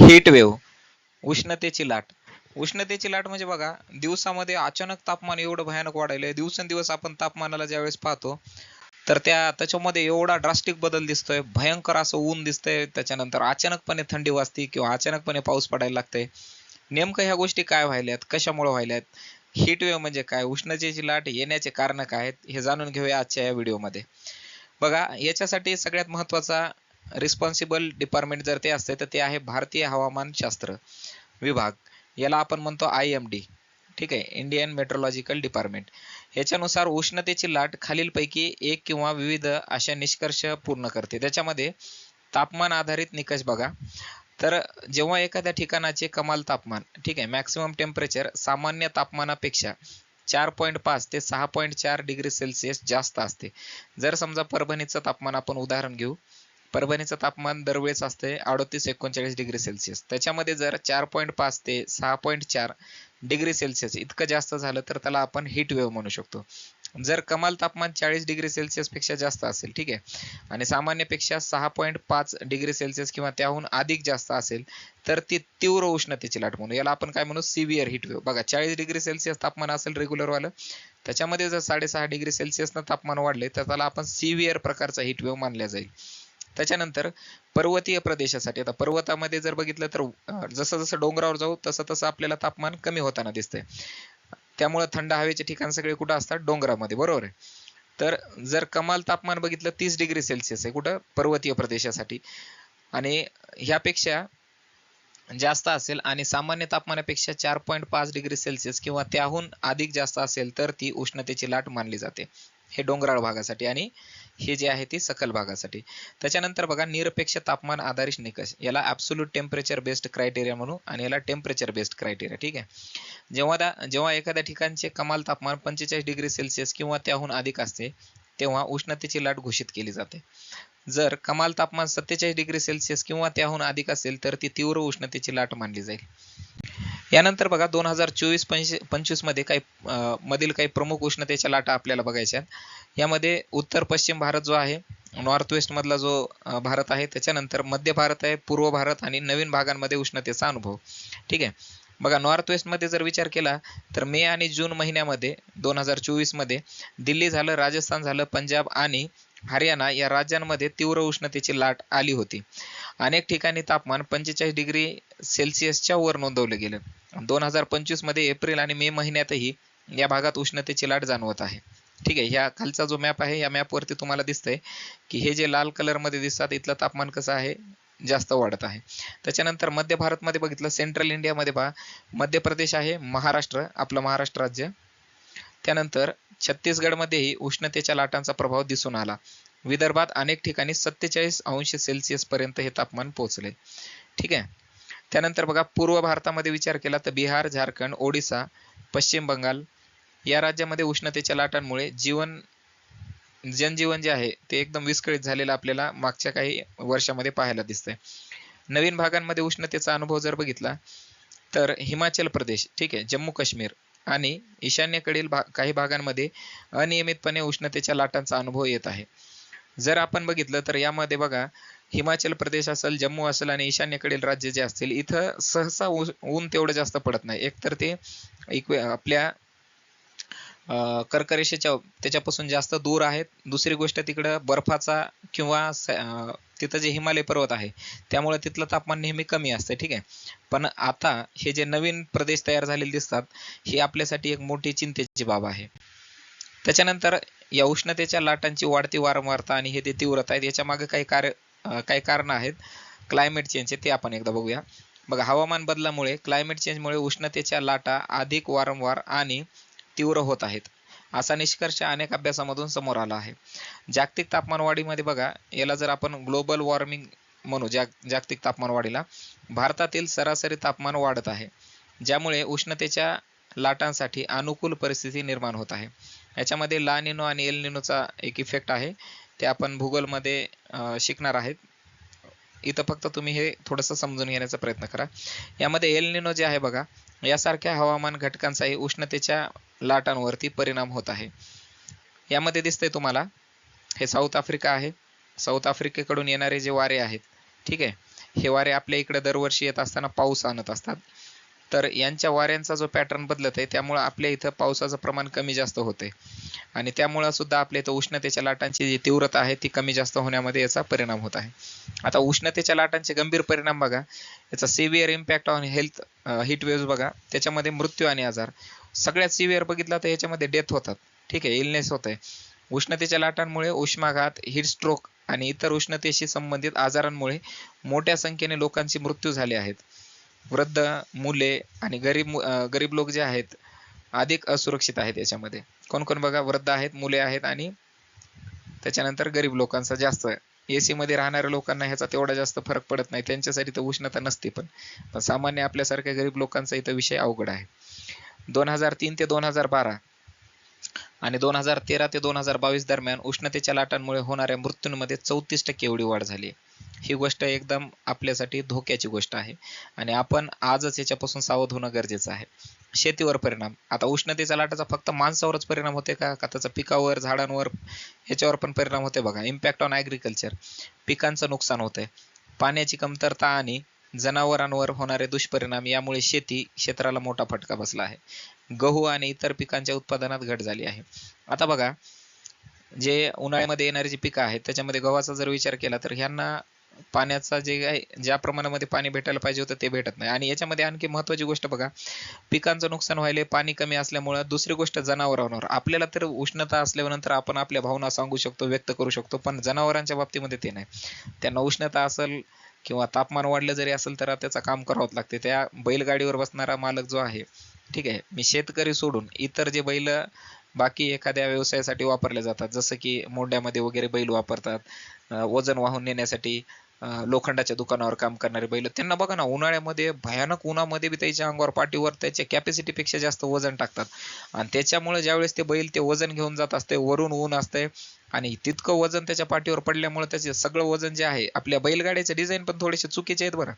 Heat wave उष्णतेची लाट. उष्णतेची लाट म्हणजे बघा दिवसामध्ये अचानक तापमान एवढं भयानक वाढायलंय. दिवसेंदिवस आपण तापमानाला ज्यावेळेस पाहतो तर त्या त्याच्यामध्ये एवढा ड्रास्टिक बदल दिसतोय भयंकर असं ऊन दिसतंय त्याच्यानंतर अचानकपणे थंडी वाजते किंवा अचानकपणे पाऊस पडायला लागतंय. नेमकं ह्या गोष्टी काय व्हायल्यात कशामुळे व्हायल्यात? हीट वेव्ह म्हणजे काय? उष्णतेची लाट येण्याचे कारण काय आहेत? हे जाणून घेऊया आजच्या या व्हिडिओमध्ये बघा याच्यासाठी सगळ्यात महत्त्वाचा रिस्पॉन्सिबल डिपार्टमेंट जर ते असते तर ते आहे भारतीय हवामानशास्त्र विभाग. याला आपण म्हणतो आय एम डी ठीक आहे? इंडियन मेट्रोलॉजिकल डिपार्टमेंट याच्यानुसार उष्णतेची लाट खालीलपैकी एक किंवा विविध अशा निष्कर्ष पूर्ण करते. त्याच्यामध्ये तापमान आधारित निकष बघा. तर जेव्हा एखाद्या ठिकाणाचे कमाल तापमान ठीक आहे मॅक्सिमम टेम्परेचर सामान्य तापमानापेक्षा चार पॉईंट पाच ते सहा पॉईंट चार डिग्री सेल्सिअस जास्त असते. जर समजा परभणीचं तापमान आपण उदाहरण घेऊ परभणीचं तापमान दरवेळेस असते अडतीस एकोणचाळीस डिग्री सेल्सिअस. त्याच्यामध्ये जर चार पॉईंट पाच ते सहा पॉईंट चार डिग्री सेल्सिअस इतकं जास्त झालं तर त्याला आपण हीट वेव्ह म्हणू शकतो. जर कमाल तापमान चाळीस डिग्री सेल्सिअसपेक्षा जास्त असेल ठीक आहे आणि सामान्यपेक्षा सहा पॉईंट पाच डिग्री सेल्सिअस किंवा त्याहून अधिक जास्त असेल तर ती तीव्र उष्णतेची लाट म्हणू. याला आपण काय म्हणू? सिव्हिअर हीट वेव्ह बघा चाळीस डिग्री सेल्सिअस तापमान असेल रेग्युलरवालं त्याच्यामध्ये जर साडेसहा डिग्री सेल्सिअसनं तापमान वाढले तर त्याला आपण सिव्हिअर प्रकारचा हीट वेव्ह मानला जाईल. त्याच्यानंतर पर्वतीय प्रदेशासाठी आता पर्वतामध्ये जर बघितलं तर जसं जसं डोंगरावर जाऊ तसं तसं आपल्याला तापमान कमी होताना दिसतंय. त्यामुळे थंड हवेचे ठिकाण सगळे कुठं असतात? डोंगरामध्ये बरोबर आहे. तर जर कमाल तापमान बघितलं तीस डिग्री सेल्सिअस आहे कुठं? पर्वतीय प्रदेशासाठी. आणि ह्यापेक्षा जास्त असेल आणि सामान्य तापमानापेक्षा चार पॉईंट पाच डिग्री सेल्सिअस किंवा त्याहून अधिक जास्त असेल तर ती उष्णतेची लाट मानली जाते. हे डोंगराळ भागासाठी. आणि हे जे आहे ती सकल भागासाठी. त्याच्यानंतर बघा निरपेक्ष तापमान आधारित निकष. याला ॲब्सोल्यूट टेम्परेचर बेस्ड क्रायटेरिया म्हणू आणि याला टेम्परेचर बेस्ड क्रायटेरिया ठीक आहे? जेव्हा जेव्हा एखाद्या ठिकाणचे कमाल तापमान पंचेचाळीस डिग्री सेल्सिअस किंवा त्याहून अधिक असते तेव्हा उष्णतेची लाट घोषित केली जाते. जर कमाल तापमान सत्तेचाळीस डिग्री सेल्सिअस किंवा त्याहून अधिक असेल तर ती तीव्र उष्णतेची लाट मानली जाईल. यानंतर बघा दोन हजार चोवीस पंचवीसमध्ये काही मधील काही प्रमुख उष्णतेच्या लाटा आपल्याला बघायच्या यामध्ये उत्तर पश्चिम भारत जो आहे नॉर्थ वेस्टमधला जो भारत आहे त्याच्यानंतर मध्य भारत आहे पूर्व भारत आणि नवीन भागांमध्ये उष्णतेचा अनुभव. ठीक आहे? बघा नॉर्थ वेस्टमध्ये जर विचार केला तर मे आणि जून महिन्यामध्ये दोन हजार चोवीसमध्ये दिल्ली झालं राजस्थान झालं पंजाब आणि हरियाणा या राज्यांमध्ये तीव्र उष्णतेची लाट आली होती. अनेक ठिकाणी तापमान पंचेचाळीस डिग्री सेल्सिअसच्या वर नोंदवलं गेलं. दोन हजार पंचवीसमध्ये एप्रिल आणि मे महिन्यातही या भागात उष्णतेची लाट जाणवत आहे. ठीक आहे ह्या खालचा जो मॅप आहे या मॅपवरती तुम्हाला दिसतंय की हे जे लाल कलरमध्ये दिसतात इथलं तापमान कसं आहे जास्त वाढत आहे. त्याच्यानंतर मध्य भारतमध्ये बघितलं सेंट्रल इंडियामध्ये पहा मध्य प्रदेश आहे महाराष्ट्र आपलं महाराष्ट्र राज्य. त्यानंतर छत्तीसगडमध्येही उष्णतेच्या लाटांचा प्रभाव दिसून आला. विदर्भात अनेक ठिकाणी सत्तेचाळीस अंश सेल्सिअस पर्यंत हे तापमान पोहोचले. ठीक आहे? त्यानंतर बघा पूर्व भारतामध्ये विचार केला तर बिहार झारखंड ओडिसा पश्चिम बंगाल या राज्यामध्ये उष्णतेच्या लाटांमुळे जीवन जनजीवन जे आहे ते एकदम विस्कळीत झालेलं आपल्याला मागच्या काही वर्षामध्ये पाहायला दिसतंय. नवीन भागांमध्ये उष्णतेचा अनुभव जर बघितला तर हिमाचल प्रदेश ठीक आहे जम्मू काश्मीर आणि ईशान्येकडील भा काही भागांमध्ये अनियमितपणे उष्णतेच्या लाटांचा अनुभव येत आहे. जर आपण बघितलं तर यामध्ये बघा हिमाचल प्रदेश असेल जम्मू असेल आणि ईशान्येकडील राज्य जे असतील इथं सहसा ऊन तेवढं जास्त पडत नाही. एकतर ते इक्वे आपल्या अं, कर्करेषेच्या त्याच्यापासून जास्त दूर आहेत. दुसरी गोष्ट तिकडं बर्फाचा किंवा तिथं जे हिमालय पर्वत आहे त्यामुळे तिथलं तापमान नेहमी कमी असतं ठीक आहे. पण आता हे जे नवीन प्रदेश तयार झालेले दिसतात ही आपल्यासाठी एक मोठी चिंतेची बाब आहे. त्याच्यानंतर या उष्णतेच्या लाटांची वाढती वारंवारता आणि हे ते तीव्रता आहेत याच्या मागे काही कार्य काही कारण आहेत. क्लायमेट चेंजचे ते आपण एकदा बघूया. बघा हवामान बदलामुळे क्लायमेट चेंजमुळे उष्णतेच्या लाटा अधिक वारंवार आणि तीव्र होत आहेत. असा निष्कर्ष अनेक अभ्यासामधून समोर आला आहे. जागतिक तापमान वाढीमध्ये बघा याला जर आपण ग्लोबल वॉर्मिंग म्हणू जाग जागतिक तापमान वाढीला भारतातील सरासरी तापमान वाढत आहे ज्यामुळे उष्णतेच्या लाटांसाठी अनुकूल परिस्थिती निर्माण होत आहे. याच्यामध्ये ला निनो आणि एल निनोचा एक इफेक्ट आहे. ते आपण भूगोलमध्ये शिकणार आहेत. इथं फक्त तुम्ही हे थोडंसं समजून घेण्याचा प्रयत्न करा. यामध्ये एल निनो जे आहे बघा यासारख्या हवामान घटकांचाही उष्णतेच्या लाटांवरती परिणाम होत आहे. यामध्ये दिसतंय तुम्हाला हे साऊथ आफ्रिका आहे. साऊथ आफ्रिकेकडून येणारे जे वारे आहेत ठीक आहे. हे वारे आपल्या इकडे दरवर्षी येत असताना पाऊस आणत असतात. तर यांच्या वाऱ्यांचा जो पॅटर्न बदलत आहे त्यामुळं आपल्या इथं पावसाचं प्रमाण कमी जास्त होते आणि त्यामुळं सुद्धा आपल्या इथं उष्णतेच्या लाटांची जी तीव्रता आहे ती कमी जास्त होण्यामध्ये याचा परिणाम होत आहे. आता उष्णतेच्या लाटांचे गंभीर परिणाम बघा. याचा severe impact on health heat wave बघा. त्याच्यामध्ये मृत्यू आणि आजार. सगळ्यात सिव्हिअर बघितला तर याच्यामध्ये डेथ होतात. ठीक आहे इलनेस होत आहे उष्णतेच्या लाटांमुळे उष्माघात हिट स्ट्रोक आणि इतर उष्णतेशी संबंधित आजारांमुळे मोठ्या संख्येने लोकांचे मृत्यू झाले आहेत. वृद्ध मुले आणि गरीब गरीब लोक जे आहेत अधिक असुरक्षित आहेत याच्यामध्ये. कोण कोण बघा वृद्ध आहेत मुले आहेत आणि त्याच्यानंतर गरीब लोकांचा जास्त. एसी मध्ये राहणाऱ्या लोकांना ह्याचा तेवढा जास्त फरक पडत नाही. त्यांच्यासाठी तर उष्णता नसते पण. पण सामान्य आपल्यासारख्या गरीब लोकांचा इथं विषय अवघड आहे. दोन हजार तीन ते दोन हजार बारा आणि दोन हजार तेरा ते दोन हजार बावीस दरम्यान उष्णतेच्या लाटांमुळे होणाऱ्या मृत्यूंमध्ये चौतीस टक्के एवढी वाढ झाली ही गोष्ट एकदम आपल्यासाठी धोक्याची गोष्ट आहे. आणि आपण आजच याच्यापासून सावध होणं गरजेचं आहे. शेतीवर परिणाम. आता उष्णतेच्या लाटाचा फक्त माणसावरच परिणाम होते का? का त्याचा पिकावर झाडांवर याच्यावर पण परिणाम होते बघा. इम्पॅक्ट ऑन ॲग्रिकल्चर पिकांचं नुकसान होतंय. पाण्याची कमतरता आणि जनावरांवर होणारे दुष्परिणाम यामुळे शेती क्षेत्राला मोठा फटका बसला आहे. गहू आणि इतर पिकांच्या उत्पादनात घट झाली आहे. आता बघा जे उन्हाळ्यामध्ये येणारी जी पिकं आहेत त्याच्यामध्ये गव्हाचा जर विचार केला तर ह्यांना पाण्याचा जे काही ज्या प्रमाणामध्ये पाणी भेटायला पाहिजे होतं ते भेटत नाही. आणि याच्यामध्ये आणखी महत्वाची गोष्ट बघा पिकांचं नुकसान व्हायले पाणी कमी असल्यामुळं दुसरी गोष्ट जनावरांवर. आपल्याला तर उष्णता असल्यानंतर आपण आपल्या भावना सांगू शकतो व्यक्त करू शकतो पण जनावरांच्या बाबतीमध्ये ते नाही. त्यांना उष्णता असेल किंवा तापमान वाढलं जरी असेल तर त्याचा काम करावंच लागते. त्या बैलगाडीवर बसणारा मालक जो आहे ठीक आहे मी शेतकरी सोडून इतर जे बैल बाकी एखाद्या व्यवसायासाठी वापरले जातात जसं की मोंड्यामध्ये वगैरे बैल वापरतात वजन वाहून नेण्यासाठी लोखंडाच्या दुकानावर काम करणारे बैल त्यांना बघा ना उन्हाळ्यामध्ये भयानक उन्हामध्ये बी त्याच्या अंगावर पाठीवर त्याच्या कॅपॅसिटी पेक्षा जास्त वजन टाकतात. आणि त्याच्यामुळे ज्यावेळेस ते बैल ते वजन घेऊन जात असते वरून ऊन असते आणि तितकं वजन त्याच्या पाठीवर पडल्यामुळे त्याचे सगळं वजन जे आहे आपल्या बैलगाड्याचे डिझाईन पण थोडेसे चुकीचे आहेत बरं.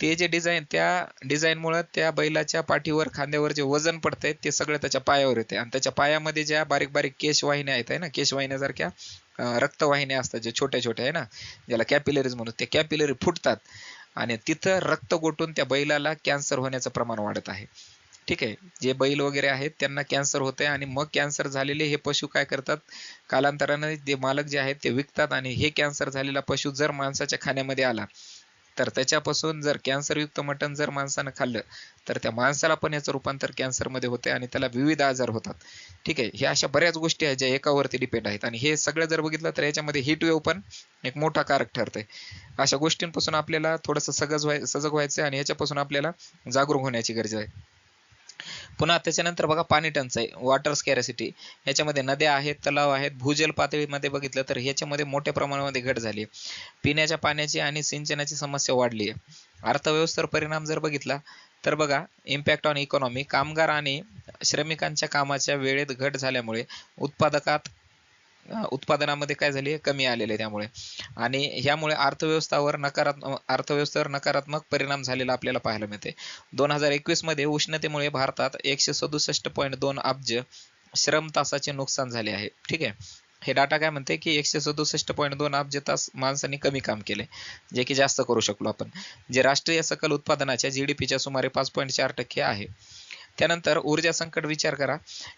ते जे डिझाईन त्या डिझाईनमुळे त्या बैलाच्या पाठीवर खांद्यावर जे वजन पडतंय ते सगळं त्याच्या पायावर येते आणि त्याच्या पायामध्ये ज्या बारीक बारीक केशवाहिन्या आहेत आहे ना केशवाहिन्यासारख्या रक्तवाहिन्या असतात जे छोट्या छोट्या आहे ना ज्याला कॅपिलरीज म्हणून. ते कॅपिलरी फुटतात आणि तिथं रक्त गोटून त्या बैलाला कॅन्सर होण्याचं प्रमाण वाढत आहे. ठीक आहे? जे बैल वगैरे आहेत त्यांना कॅन्सर होते आणि मग कॅन्सर झालेले हे पशु काय करतात? कालांतराने जे मालक जे आहेत ते विकतात आणि हे कॅन्सर झालेला पशु जर माणसाच्या खाण्यामध्ये आला तर त्याच्यापासून जर कॅन्सरयुक्त मटण जर माणसानं खाल्लं तर त्या माणसाला पण याचं रूपांतर कॅन्सरमध्ये होते आणि त्याला विविध आजार होतात. ठीक आहे ह्या अशा बऱ्याच गोष्टी आहेत ज्या एकावरती डिपेंड आहेत. आणि हे सगळं जर बघितलं तर याच्यामध्ये हिट वेव्ह पण एक मोठा कारक ठरतंय. अशा गोष्टींपासून आपल्याला थोडंसं सगज व्हाय सजग व्हायचं आणि याच्यापासून आपल्याला जागरूक होण्याची गरज आहे. पुन्हा त्याच्यानंतर बघा पाणी टंचाई वॉटर स्कॅरसिटी याच्यामध्ये नद्या आहेत तलाव आहेत भूजल पातळीमध्ये बघितलं तर ह्याच्यामध्ये मोठ्या प्रमाणामध्ये घट झाली पिण्याच्या पाण्याची आणि सिंचनाची समस्या वाढली आहे. अर्थव्यवस्थेवर परिणाम जर बघितला तर बघा इम्पॅक्ट ऑन इकॉनॉमी कामगार आणि श्रमिकांच्या कामाच्या वेळेत घट झाल्यामुळे उत्पादकात उत्पादनामध्ये काय झाली कमी आलेले त्यामुळे. आणि ह्यामुळे अर्थव्यवस्थावर नकारात्मक अर्थव्यवस्थेवर नकारात्मक परिणाम झालेला आपल्याला पाहायला मिळते. दोन हजार एकवीसमध्ये उष्णतेमुळे भारतात एकशे सदुसष्ट पॉईंट दोन अब्ज श्रम तासाचे नुकसान झाले आहे. ठीक आहे? हे डाटा काय म्हणते की एकशे सदुसष्ट पॉईंट दोन अब्ज तास माणसांनी कमी काम केले जे की जास्त करू शकलो आपण. जे राष्ट्रीय सकल उत्पादनाच्या जीडीपीच्या सुमारे पाच पॉईंट चार टक्के आहे. त्यानंतर ऊर्जा संकट विचार करा.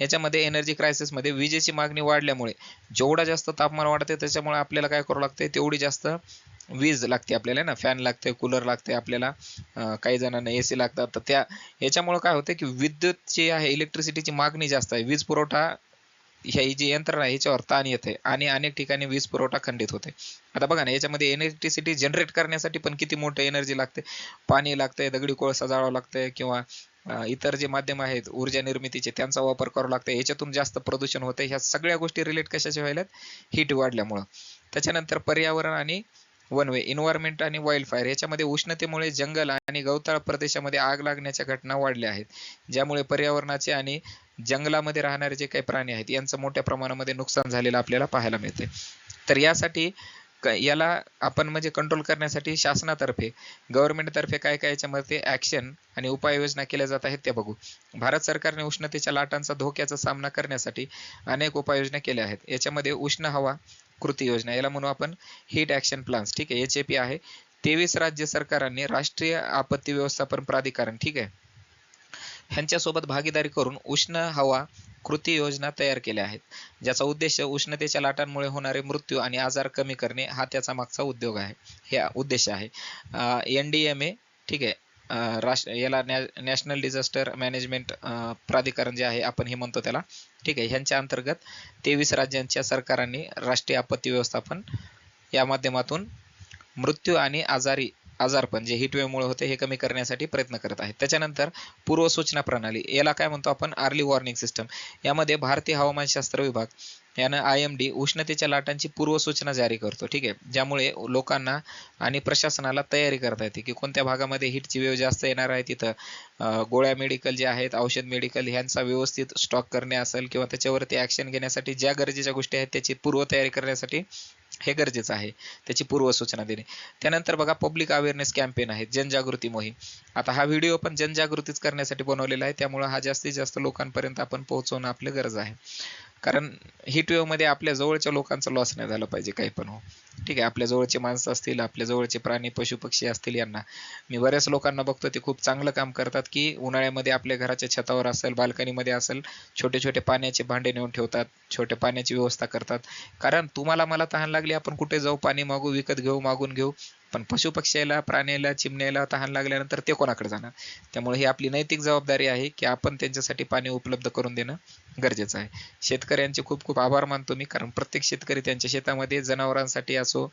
याच्यामध्ये एनर्जी मध्ये विजेची मागणी वाढल्यामुळे जेवढा जास्त तापमान वाढते त्याच्यामुळे आपल्याला काय करावं लागते तेवढी जास्त वीज लागते आपल्याला ना? फॅन लागते कूलर लागते आपल्याला. काही जणांना एसी लागतात. तर त्या याच्यामुळे काय होते की विद्युत जी आहे इलेक्ट्रिसिटीची मागणी जास्त आहे. वीज पुरवठा ह्या ही जी यंत्रणा आहे ह्याच्यावर ताण येते आणि अनेक ठिकाणी वीज पुरवठा खंडित होते आता बघा ना याच्यामध्ये इलेक्ट्रिसिटी जनरेट करण्यासाठी पण किती मोठं एनर्जी लागते पाणी लागते दगडी कोळसा जाळावं लागतंय किंवा इतर जे माध्यम आहेत ऊर्जा निर्मितीचे त्यांचा वापर करावा लागतो. याच्यातून जास्त प्रदूषण होते. ह्या सगळ्या गोष्टी रिलेट कशाच्या व्हायल्यात? हीट वाढल्यामुळं. त्याच्यानंतर पर्यावरण आणि वन वे इन्व्हायरमेंट आणि वाईल्ड फायर याच्यामध्ये उष्णतेमुळे जंगल आणि गवताळ प्रदेशामध्ये आग लागण्याच्या घटना वाढल्या आहेत. ज्यामुळे पर्यावरणाचे आणि जंगलामध्ये राहणारे जे काही प्राणी आहेत यांचं मोठ्या प्रमाणामध्ये नुकसान झालेलं आपल्याला पाहायला मिळते तर यासाठी याला आपण म्हणजे कंट्रोल करण्यासाठी शासनातर्फे गव्हर्नमेंटतर्फे काय काय याच्यामध्ये ऍक्शन आणि उपाययोजना केल्या जात आहेत ते बघू. भारत सरकारने उष्णतेच्या लाटांचा धोक्याचा सामना करण्यासाठी अनेक उपाययोजना केल्या आहेत. याच्यामध्ये उष्ण हवा कृती योजना याला म्हणू आपण हीट ऍक्शन प्लान्स ठीक आहे एच आहे. तेवीस राज्य सरकारांनी राष्ट्रीय आपत्ती व्यवस्थापन प्राधिकरण. ठीक आहे. ह्यांच्यासोबत भागीदारी करून उष्ण हवा कृती योजना तयार केल्या आहेत. ज्याचा उद्देश उष्णतेच्या लाटांमुळे होणारे मृत्यू आणि आजार कमी करणे हा त्याचा मागचा उद्योग आहे. हे उद्देश आहे. एन डी एम ए ठीक आहे. राष्ट्र याला नॅ- नॅशनल डिझास्टर मॅनेजमेंट प्राधिकरण जे आहे आपण हे म्हणतो त्याला. ठीक आहे. ह्यांच्या अंतर्गत तेवीस राज्यांच्या सरकारांनी राष्ट्रीय आपत्ती व्यवस्थापन या माध्यमातून मृत्यू आणि आजारी आजारपण जे हिटवेमुळे होते हे कमी करण्यासाठी प्रयत्न करत आहेत. त्याच्यानंतर पूर्व सूचना प्रणाली याला काय म्हणतो आपण? अर्ली वॉर्निंग सिस्टम यामध्ये भारतीय हवामानशास्त्र विभाग यानं आय एम डी उष्णतेच्या लाटांची पूर्व सूचना जारी करतो. ठीक आहे? ज्यामुळे लोकांना आणि प्रशासनाला तयारी करता येते की कोणत्या भागामध्ये हिटची वेव जास्त येणार आहे तिथं. गोळ्या मेडिकल जे आहेत औषध मेडिकल ह्यांचा व्यवस्थित स्टॉक करणे असेल किंवा त्याच्यावरती ॲक्शन घेण्यासाठी ज्या गरजेच्या गोष्टी आहेत त्याची पूर्व तयारी करण्यासाठी हे गरजेचं आहे. त्याची पूर्व सूचना देणे. त्यानंतर बघा पब्लिक अवेअरनेस कॅम्पेन आहे. जनजागृती मोहीम. आता हा व्हिडिओ पण जनजागृतीच करण्यासाठी बनवलेला आहे. त्यामुळे हा जास्तीत जास्त लोकांपर्यंत आपण पोहोचवणं आपली गरज आहे. कारण हिटमध्ये आपल्या जवळच्या लोकांचा लॉस नाही झाला पाहिजे काही पण हो. ठीक आहे आपल्या जवळचे माणसं असतील आपल्या जवळचे प्राणी पशु पक्षी असतील यांना. मी बऱ्याच लोकांना बघतो ते खूप चांगलं काम करतात की उन्हाळ्यामध्ये आपल्या घराच्या छतावर असेल बाल्कनीमध्ये असेल छोटे छोटे पाण्याचे भांडे नेऊन ठेवतात छोटे पाण्याची व्यवस्था करतात. कारण तुम्हाला मला तहान लागली आपण कुठे जाऊ पाणी मागू विकत घेऊ मागून घेऊ. पण पशु पक्ष्याला प्राण्याला चिमण्याला तहान लागल्यानंतर ते कोणाकडे जाणार? त्यामुळे ही आपली नैतिक जबाबदारी आहे की आपण त्यांच्यासाठी पाणी उपलब्ध करून देणं गरजेचं आहे. शेतकऱ्यांचे खूप खूप आभार मानतो मी कारण प्रत्येक शेतकरी त्यांच्या शेतामध्ये जनावरांसाठी असो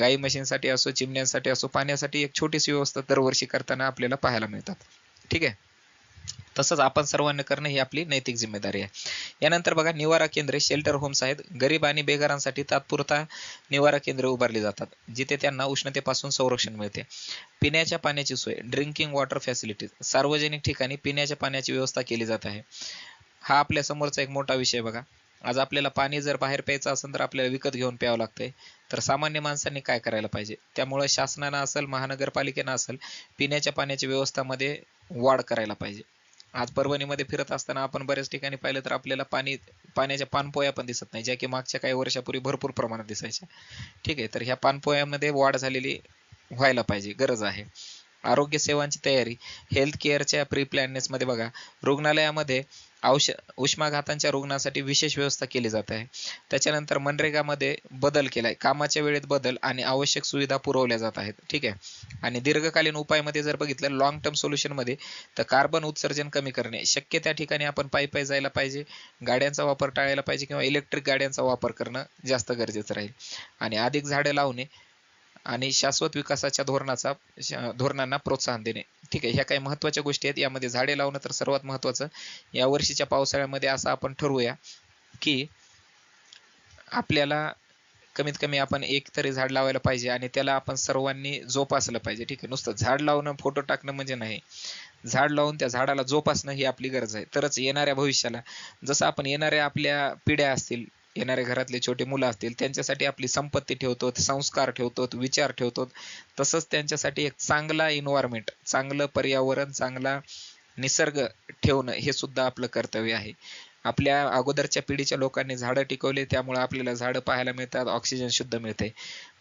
गाई म्हशींसाठी असो चिमण्यांसाठी असो पाण्यासाठी एक छोटीशी व्यवस्था दरवर्षी करताना आपल्याला पाहायला मिळतात. ठीक आहे? तसंच आपण सर्वांनी करणं ही आपली नैतिक जिम्मेदारी आहे. यानंतर बघा निवारा केंद्रे शेल्टर होम्स आहेत. गरीब आणि बेघरांसाठी तात्पुरता निवारा केंद्रे उभारली जातात जिथे त्यांना उष्णतेपासून संरक्षण मिळते. पिण्याच्या पाण्याची सोय ड्रिंकिंग वॉटर फॅसिलिटीज सार्वजनिक ठिकाणी पिण्याच्या पाण्याची व्यवस्था केली जात आहे. हा आपल्या समोरचा एक मोठा विषय बघा. आज आपल्याला पाणी जर बाहेर प्यायचं असेल तर आपल्याला विकत घेऊन प्यावं लागतंय. तर सामान्य माणसांनी काय करायला पाहिजे? त्यामुळे शासनानं असेल महानगरपालिकेनं असेल पिण्याच्या पाण्याच्या व्यवस्थामध्ये वाढ करायला पाहिजे. आज परभणीमध्ये फिरत असताना आपण बऱ्याच ठिकाणी पाहिलं तर आपल्याला पाणी पाण्याच्या पानपोया पण दिसत नाही ज्या की मागच्या काही वर्षापूर्वी भरपूर प्रमाणात दिसायच्या. ठीक आहे तर ह्या पानपोयामध्ये वाढ झालेली व्हायला पाहिजे गरज आहे. आरोग्य सेवांची तयारी हेल्थ केअरच्या प्री मध्ये बघा रुग्णालयामध्ये औष उष्माघातांच्या रुग्णासाठी विशेष व्यवस्था केली जात आहे. त्याच्यानंतर मनरेगामध्ये बदल केलाय कामाच्या वेळेत बदल आणि आवश्यक सुविधा पुरवल्या जात आहेत ठीक आहे. आणि दीर्घकालीन उपायमध्ये जर बघितलं लॉंग टर्म सोल्युशनमध्ये तर कार्बन उत्सर्जन कमी करणे शक्य त्या ठिकाणी आपण पायी पायी जायला पाहिजे गाड्यांचा वापर टाळायला पाहिजे किंवा इलेक्ट्रिक गाड्यांचा वापर करणं जास्त गरजेचं राहील. आणि अधिक झाडे लावणे आणि शाश्वत विकासाच्या धोरणाचा धोरणांना प्रोत्साहन देणे. ठीक आहे ह्या काही महत्त्वाच्या गोष्टी आहेत. यामध्ये झाडे लावणं तर सर्वात महत्त्वाचं. या वर्षीच्या पावसाळ्यामध्ये असं आपण ठरवूया की आपल्याला कमीत कमी आपण एक तरी झाड लावायला पाहिजे आणि त्याला आपण सर्वांनी जोपासलं पाहिजे. ठीक आहे नुसतं झाड लावणं फोटो टाकणं म्हणजे नाही. झाड लावून त्या झाडाला जोपासणं ही आपली गरज आहे. तरच येणाऱ्या भविष्याला जसं आपण येणाऱ्या आपल्या पिढ्या असतील येणाऱ्या घरातले छोटे मुलं असतील त्यांच्यासाठी आपली संपत्ती ठेवतो संस्कार ठेवतो विचार ठेवतो तसंच त्यांच्यासाठी एक चांगला इन्व्हायरमेंट चांगलं पर्यावरण चांगला निसर्ग ठेवणं हे सुद्धा आपलं कर्तव्य आहे. आपल्या अगोदरच्या पिढीच्या लोकांनी झाडं टिकवले त्यामुळे आपल्याला झाडं पाहायला मिळतात ऑक्सिजन शुद्ध मिळते.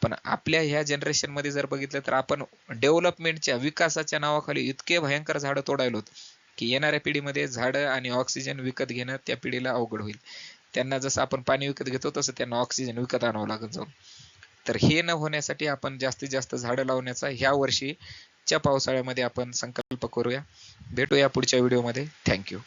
पण आपल्या ह्या जनरेशनमध्ये जर बघितलं तर आपण डेव्हलपमेंटच्या विकासाच्या नावाखाली इतके भयंकर झाडं तोडायलोत की येणाऱ्या पिढीमध्ये झाडं आणि ऑक्सिजन विकत घेणं त्या पिढीला अवघड होईल. त्यांना जसं आपण पाणी विकत घेतो तसं त्यांना ऑक्सिजन विकत आणावं लागत जाऊन. तर हे न होण्यासाठी आपण जास्तीत जास्त झाडं लावण्याचा ह्या वर्षीच्या पावसाळ्यामध्ये आपण संकल्प करूया. भेटूया पुढच्या व्हिडिओमध्ये थँक्यू